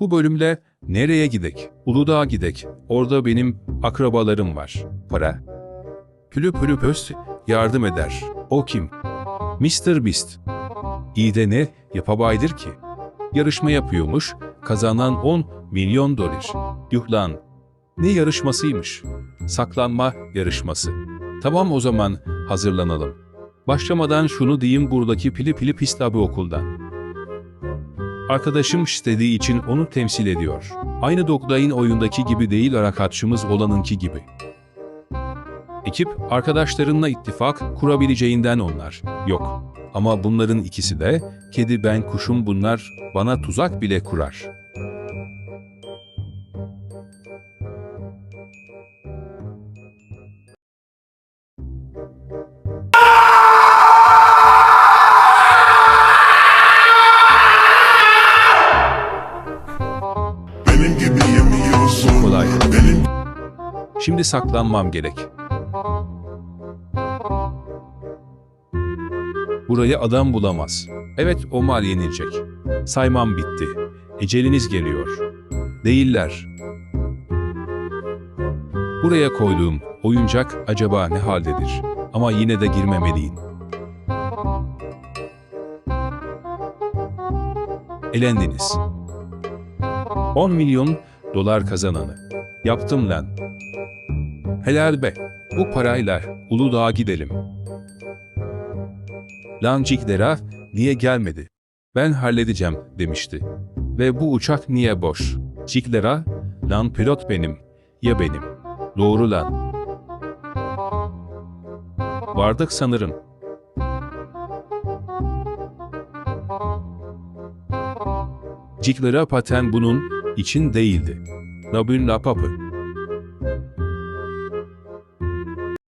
Bu bölümde nereye gidek? Uludağ'a gidek. Orada benim akrabalarım var. Para. Pülüp pülüp öz yardım eder. O kim? Mr. Beast. İyi de ne yapabaydır ki? Yarışma yapıyormuş, kazanan 10 milyon dolar. Yuh lan. Ne yarışmasıymış? Saklanma yarışması. Tamam o zaman hazırlanalım. Başlamadan şunu diyeyim buradaki pili pili pis okuldan. Arkadaşım istediği için onu temsil ediyor. Aynı Dogday'ın oyundaki gibi değil harekatçımız olanınki gibi. Ekip arkadaşlarınla ittifak kurabileceğinden onlar. Yok. Ama bunların ikisi de kedi ben kuşum bunlar bana tuzak bile kurar. Şimdi saklanmam gerek. Burayı adam bulamaz. Evet o mal yenilecek. Saymam bitti. Eceliniz geliyor. Değiller. Buraya koyduğum oyuncak acaba ne haldedir? Ama yine de girmemeliyim. Elendiniz. 10 milyon dolar kazananı. Yaptım lan. Helal be. Bu parayla Uludağ'a gidelim. Lan Ciklera niye gelmedi? Ben halledeceğim demişti. Ve bu uçak niye boş? Ciklera, lan pilot benim. Ya benim. Doğru lan. Vardık sanırım. Ciklera paten bunun için değildi. Labün lapapı.